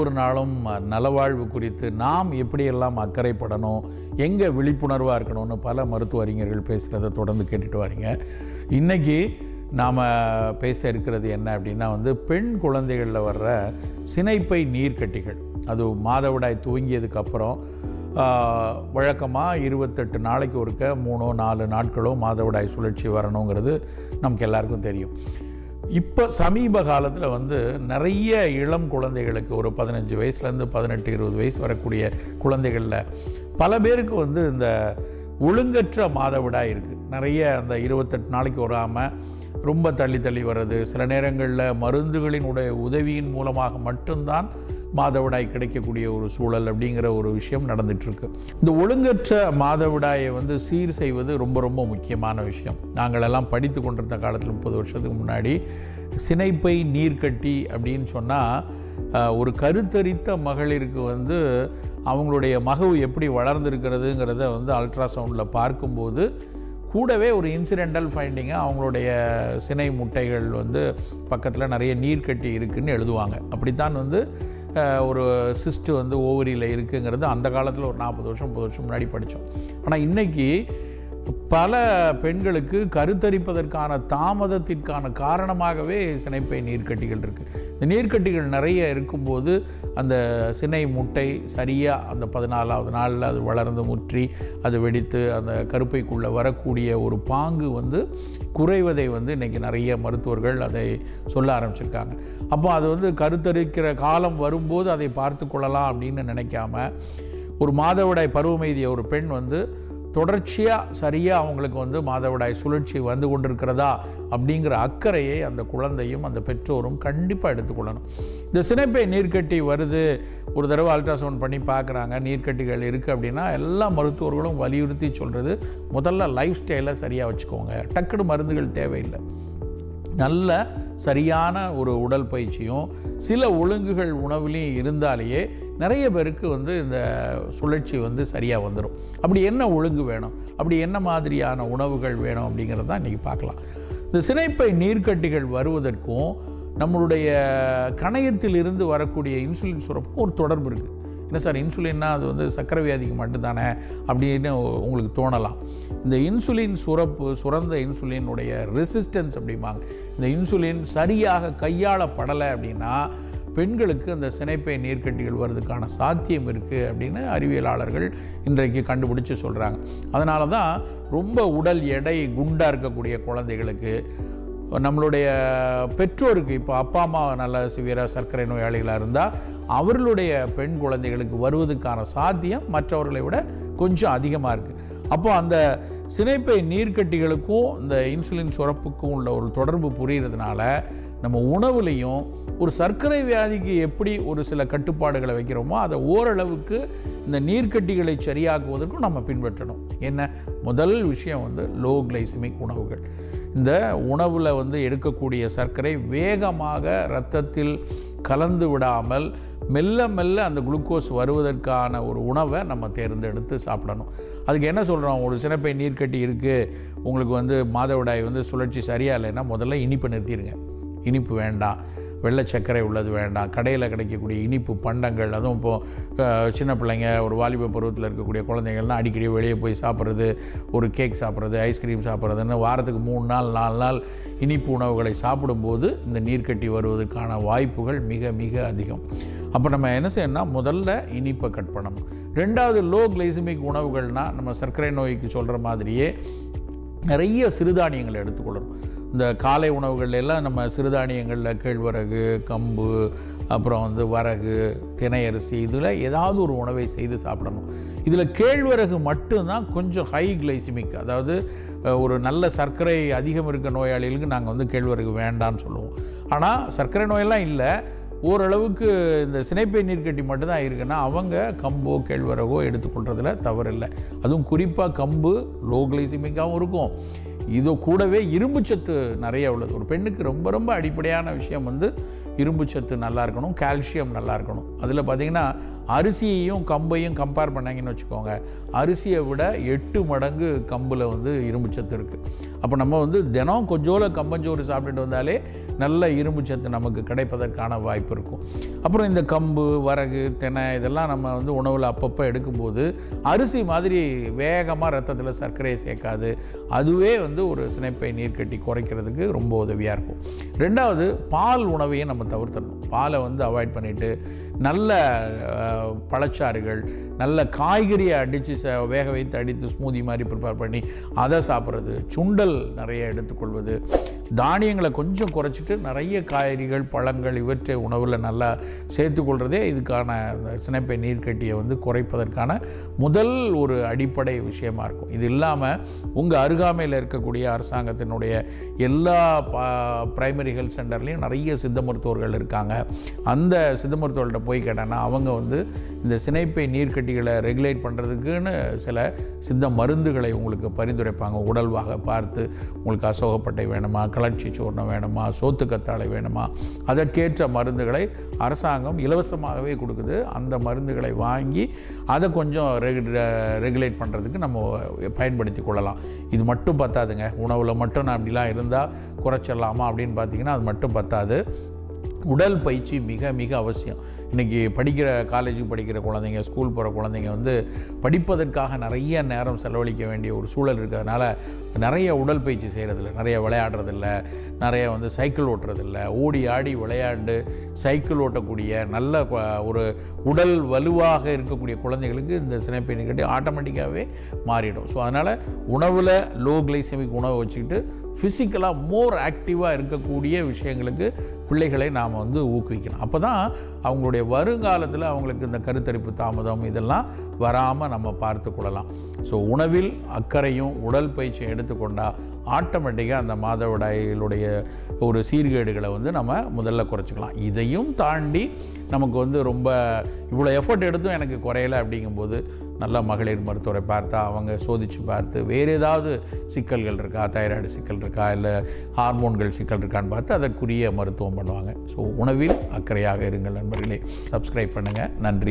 ஒவ்வொரு நாளும் நலவாழ்வு குறித்து நாம் எப்படியெல்லாம் அக்கறைப்படணும் எங்கே விழிப்புணர்வாக இருக்கணும்னு பல மருத்துவ அறிஞர்கள் பேசுகிறத தொடர்ந்து கேட்டுட்டு வரீங்க. இன்றைக்கி நாம் பேச இருக்கிறது என்ன அப்படின்னா வந்து பெண் குழந்தைகளில் வர்ற சினைப்பை நீர்க்கட்டிகள். அது மாதவிடாய் துவங்கியதுக்கப்புறம் வழக்கமாக இருபத்தெட்டு நாளைக்கு ஒருக்க மூணோ நாலு நாட்களோ மாதவிடாய் சுழற்சி வரணுங்கிறது நமக்கு எல்லாருக்கும் தெரியும். இப்போ சமீப காலத்தில் வந்து நிறைய இளம் குழந்தைகளுக்கு ஒரு பதினஞ்சு வயசுலேருந்து பதினெட்டு இருபது வயசு வரக்கூடிய குழந்தைகளில் பல பேருக்கு வந்து இந்த ஒழுங்கற்ற மாதவிடாய் இருக்குது நிறைய அந்த இருபத்தெட்டு நாளைக்கு வராமல் ரொம்ப தள்ளி தள்ளி வர்றது சில நேரங்களில் மருந்துகளின் உடைய உதவியின் மூலமாக மட்டும்தான் மாதவிடாய் கிடைக்கக்கூடிய ஒரு சூழல் அப்படிங்கிற ஒரு விஷயம் நடந்துட்டுருக்கு. இந்த ஒழுங்கற்ற மாதவிடாயை வந்து சீர் செய்வது ரொம்ப ரொம்ப முக்கியமான விஷயம். நாங்களெல்லாம் படித்து கொண்டிருந்த காலத்தில் முப்பது வருஷத்துக்கு முன்னாடி சினைப்பை நீர்க்கட்டி அப்படின்னு சொன்னால் ஒரு கருத்தரித்த மகளிருக்கு வந்து அவங்களுடைய மகவு எப்படி வளர்ந்துருக்கிறதுங்கிறத வந்து அல்ட்ராசவுண்டில் பார்க்கும்போது கூடவே ஒரு இன்சிடெண்டல் ஃபைண்டிங்காக அவங்களுடைய சினை முட்டைகள் வந்து பக்கத்தில் நிறைய நீர் கட்டி எழுதுவாங்க. அப்படித்தான் வந்து ஒரு சிஸ்ட்டு வந்து ஓவரியில் இருக்குங்கிறது அந்த காலத்தில் ஒரு நாற்பது வருஷம் முப்பது வருஷம் முன்னாடி படித்தோம் ஆனால் இன்றைக்கி பல பெண்களுக்கு கருத்தரிப்பதற்கான தாமதத்திற்கான காரணமாகவே சினைப்பை நீர்க்கட்டிகள் இருக்குது இந்த நீர்க்கட்டிகள் நிறைய இருக்கும்போது அந்த சினை முட்டை சரியாக அந்த பதினாலாவது நாளில் அது வளர்ந்து முற்றி அது வெடித்து அந்த கருப்பைக்குள்ளே வரக்கூடிய ஒரு பாங்கு வந்து குறைவதை வந்து இன்றைக்கி நிறைய மருத்துவர்கள் அதை சொல்ல ஆரம்பிச்சிருக்காங்க. அப்போ அது வந்து கருத்தரிக்கிற காலம் வரும்போது அதை பார்த்து கொள்ளலாம் அப்படின்னு நினைக்காம ஒரு மாதவிடாய் பருவமெய்திய ஒரு பெண் வந்து தொடர்ச்சியாக சரியாக அவங்களுக்கு வந்து மாதவிடாய் சுழற்சி வந்து கொண்டிருக்கிறதா அப்படிங்கிற அக்கறையை அந்த குழந்தையும் அந்த பெற்றோரும் கண்டிப்பாக எடுத்துக்கொள்ளணும். இந்த சினைப்பை நீர்க்கட்டி வருது. ஒரு தடவை அல்ட்ராசவுண்ட் பண்ணி பார்க்குறாங்க நீர்க்கட்டிகள் இருக்குது அப்படின்னா எல்லா மருத்துவர்களும் வலியுறுத்தி சொல்கிறது முதல்ல லைஃப் ஸ்டைலை சரியாக வச்சுக்கோங்க. டக்குனு மருந்துகள் தேவையில்லை. நல்ல சரியான ஒரு உடல் பயிற்சியும் சில ஒழுங்குகள் உணவுலையும் இருந்தாலேயே நிறைய பேருக்கு வந்து இந்த சுழற்சி வந்து சரியாக வந்துடும் அப்படி என்ன ஒழுங்கு வேணும்? அப்படி என்ன மாதிரியான உணவுகள் வேணும் அப்படிங்கிறத தான் இன்றைக்கி பார்க்கலாம். இந்த சினைப்பை நீர்க்கட்டிகள் வருவதற்கும் நம்மளுடைய கணையத்தில் இருந்து வரக்கூடிய இன்சுலின் சுரப்புக்கும் ஒரு தொடர்பு இருக்குது என்ன சார் இன்சுலின்னா அது வந்து சக்கரை வியாதிக்கு மட்டும்தானே அப்படின்னு உங்களுக்கு தோணலாம். இந்த இன்சுலின் சுரப்பு சுரந்த இன்சுலினுடைய ரெசிஸ்டன்ஸ் அப்படிம்பாங்க. இந்த இன்சுலின் சரியாக கையாளப்படலை அப்படின்னா பெண்களுக்கு அந்த சினைப்பை நீர்க்கட்டிகள் வர்றதுக்கான சாத்தியம் இருக்குது அப்படின்னு அறிவியலாளர்கள் இன்றைக்கு கண்டுபிடிச்சு சொல்கிறாங்க அதனால தான் ரொம்ப உடல் எடை குண்டாக இருக்கக்கூடிய குழந்தைகளுக்கு நம்மளுடைய பெற்றோருக்கு இப்போ அப்பா அம்மா நல்ல சிவியராக சர்க்கரை நோயாளிகளாக இருந்தால் அவர்களுடைய பெண் குழந்தைகளுக்கு வருவதற்கான சாத்தியம் மற்றவர்களை விட கொஞ்சம் அதிகமாக இருக்குது அப்போ அந்த சினைப்பை நீர்க்கட்டிகளுக்கும் இந்த இன்சுலின் சுரப்புக்கும் உள்ள ஒரு தொடர்பு புரிகிறதுனால நம்ம உணவுலையும் ஒரு சர்க்கரை வியாதிக்கு எப்படி ஒரு சில கட்டுப்பாடுகளை வைக்கிறோமோ அதை ஓரளவுக்கு இந்த நீர்க்கட்டிகளை சரியாக்குவதற்கும் நம்ம பின்பற்றணும். என்ன? முதல் விஷயம் வந்து லோ கிளைசிமிக் உணவுகள். இந்த உணவில் வந்து எடுக்கக்கூடிய சர்க்கரை வேகமாக இரத்தத்தில் கலந்து விடாமல் மெல்ல மெல்ல அந்த குளுக்கோஸ் வருவதற்கான ஒரு உணவை நம்ம தேர்ந்தெடுத்து சாப்பிடணும். அதுக்கு என்ன சொல்கிறோம் ஒரு சினைப்பை நீர்க்கட்டி இருக்குது உங்களுக்கு வந்து மாதவிடாய் வந்து சுழற்சி சரியாக இல்லைன்னா முதல்ல இனிப்பை நிறுத்திடுங்க இனிப்பு வேண்டாம். வெள்ளை சர்க்கரை உள்ளது வேண்டாம். கடையில் கிடைக்கக்கூடிய இனிப்பு பண்டங்கள் அதுவும் இப்போது சின்ன பிள்ளைங்க ஒரு வாலிப பருவத்தில் இருக்கக்கூடிய குழந்தைகள்லாம் அடிக்கடி வெளியே போய் சாப்பிட்றது ஒரு கேக் சாப்பிட்றது ஐஸ்கிரீம் சாப்பிட்றதுன்னு வாரத்துக்கு மூணு நாள் நாலு நாள் இனிப்பு உணவுகளை சாப்பிடும்போது இந்த நீர்க்கட்டி வருவதற்கான வாய்ப்புகள் மிக மிக அதிகம். அப்போ நம்ம என்ன செய்யணும்னா முதல்ல இனிப்பை கட் பண்ணணும். ரெண்டாவது லோ கிளைசிமிக் உணவுகள்னால் நம்ம சர்க்கரை நோய்க்கு சொல்கிற மாதிரியே நிறைய சிறுதானியங்களை எடுத்துக்கொள்ளணும். இந்த காலை உணவுகள் எல்லாம் நம்ம சிறுதானியங்களில் கேழ்வரகு கம்பு அப்புறம் வந்து வரகு தினையரிசி இதில் ஏதாவது ஒரு உணவை செய்து சாப்பிடணும். இதில் கேழ்வரகு மட்டும்தான் கொஞ்சம் ஹை கிளைசிமிக் அதாவது ஒரு நல்ல சர்க்கரை அதிகம் இருக்க நோயாளிகளுக்கு நாங்கள் வந்து கேழ்வரகு வேண்டான்னு சொல்லுவோம். ஆனால் சர்க்கரை நோயெல்லாம் இல்லை. ஓரளவுக்கு இந்த சினைப்பை நீர்க்கட்டி மட்டும்தான் இருக்குன்னா அவங்க கம்போ கேழ்வரகோ எடுத்துக்கொள்றதுல தவறில்லை. அதுவும் குறிப்பாக கம்பு லோ கிளைசிமிக்காகவும் இருக்கும். இது கூடவே இரும்புச்சத்து நிறைய உள்ளது. ஒரு பெண்ணுக்கு ரொம்ப ரொம்ப அடிப்படையான விஷயம் வந்து இரும்புச்சத்து நல்லா இருக்கணும் கால்சியம் நல்லா இருக்கணும். அதில் பார்த்திங்கன்னா அரிசியையும் கம்பையும் கம்பேர் பண்ணாங்கன்னு வச்சுக்கோங்க. அரிசியை விட எட்டு மடங்கு கம்பில் வந்து இரும்புச்சத்து இருக்குது அப்போ நம்ம வந்து தினம் கொஞ்சோல கம்பஞ்சோறு சாப்பிட்டுட்டு வந்தாலே நல்ல இரும்பு சத்து நமக்கு கிடைப்பதற்கான வாய்ப்பு இருக்கும். அப்புறம் இந்த கம்பு வரகு தெனை இதெல்லாம் நம்ம வந்து உணவில் அப்பப்போ எடுக்கும்போது அரிசி மாதிரி வேகமாக ரத்தத்தில் சர்க்கரையை சேர்க்காது. அதுவே வந்து ஒரு சினைப்பை நீர் கட்டி குறைக்கிறதுக்கு ரொம்ப உதவியாக இருக்கும். ரெண்டாவது பால் உணவையும் நம்ம தவிர்த்தணும். பாலை வந்து அவாய்ட் பண்ணிவிட்டு நல்ல பழச்சாறுகள் நல்ல காய்கறியை அடித்து ச வேக வைத்து அடித்து ஸ்மூதி மாதிரி ப்ரிப்பேர் பண்ணி அதை சாப்பிட்றது சுண்டல் நிறைய எடுத்துக்கொள்வது. தானியங்களை கொஞ்சம் குறைச்சிட்டு நிறைய காய்கறிகள் பழங்கள் இவற்றை உணவில் நல்லா சேர்த்துக்கொள்கிறதே இதுக்கான சினைப்பை நீர்க்கட்டியை வந்து குறைப்பதற்கான முதல் ஒரு அடிப்படை விஷயமா இருக்கும். இது இல்லாமல் உங்கள் அருகாமையில் இருக்கக்கூடிய அரசாங்கத்தினுடைய எல்லா பிரைமரி ஹெல்த் சென்டர்லேயும் நிறைய சித்த மருத்துவர்கள் இருக்காங்க. அந்த சித்த மருத்துவர்கள்ட்ட போய் கேட்டேன்னா அவங்க வந்து இந்த சினைப்பை நீர்க்கட்டிகளை ரெகுலேட் பண்ணுறதுக்குன்னு சில சித்த மருந்துகளை உங்களுக்கு பரிந்துரைப்பாங்க. உடல்வாக பார்த்து உங்களுக்கு அசோகப்பட்டை வேணுமா? கிளர்ச்சி சூர்ணம் வேணுமா? சோத்துக்கத்தாழை வேணுமா? அதற்கேற்ற மருந்துகளை அரசாங்கம் இலவசமாகவே கொடுக்குது. அந்த மருந்துகளை வாங்கி அதை கொஞ்சம் ரெகு ரெகுலேட் பண்ணுறதுக்கு நம்ம பயன்படுத்தி கொள்ளலாம். இது மட்டும் பத்தாதுங்க. உணவில் மட்டும் நான் அப்படிலாம் இருந்தால் குறைச்சிடலாமா அப்படின்னு பார்த்தீங்கன்னா அது மட்டும் பத்தாது. உடல் பயிற்சி மிக மிக அவசியம். இன்றைக்கி படிக்கிற காலேஜுக்கு படிக்கிற குழந்தைங்க ஸ்கூல் போகிற குழந்தைங்க வந்து படிப்பதற்காக நிறைய நேரம் செலவழிக்க வேண்டிய ஒரு சூழல் இருக்கிறதுனால நிறைய உடல் பயிற்சி செய்கிறதில்ல நிறைய விளையாடுறதில்ல நிறைய வந்து சைக்கிள் ஓட்டுறதில்ல. ஓடி ஆடி விளையாண்டு சைக்கிள் ஓட்டக்கூடிய நல்ல ஒரு உடல் வலுவாக இருக்கக்கூடிய குழந்தைகளுக்கு இந்த சினைப்பை கட்டி ஆட்டோமேட்டிக்காகவே மாறிடும். ஸோ அதனால் உணவில் லோ கிளைசமிக் உணவை வச்சுக்கிட்டு ஃபிசிக்கலாக மோர் ஆக்டிவாக இருக்கக்கூடிய விஷயங்களுக்கு பிள்ளைகளை நாம் வந்து ஊக்குவிக்கணும். அப்போ தான் அவங்களுடைய வருங்காலத்தில் அவங்களுக்கு இந்த கருத்தரிப்பு தாமதம் இதெல்லாம் வராமல் நம்ம பார்த்து கொள்ளலாம். ஸோ உணவில் அக்கறையும் உடல் பயிற்சியும் எடுத்துக்கொண்டால் ஆட்டோமேட்டிக்காக அந்த மாதவிடாயிலுடைய ஒரு சீர்கேடுகளை வந்து நம்ம முதல்ல குறைச்சிக்கலாம். இதையும் தாண்டி நமக்கு வந்து ரொம்ப இவ்வளோ எஃபர்ட் எடுத்தும் எனக்கு குறையலை அப்படிங்கும்போது நல்ல மகளிர் மருத்துவரை பார்த்தா அவங்க சோதித்து பார்த்து வேறு ஏதாவது சிக்கல்கள் இருக்கா? தைராய்டு சிக்கல் இருக்கா? இல்லை ஹார்மோன்கள் சிக்கல் இருக்கான்னு பார்த்து அதற்குரிய மருத்துவம் பண்ணுவாங்க. ஸோ உணவில் அக்கறையாக இருங்கள் நண்பர்களே. சப்ஸ்கிரைப் பண்ணுங்கள் நன்றி.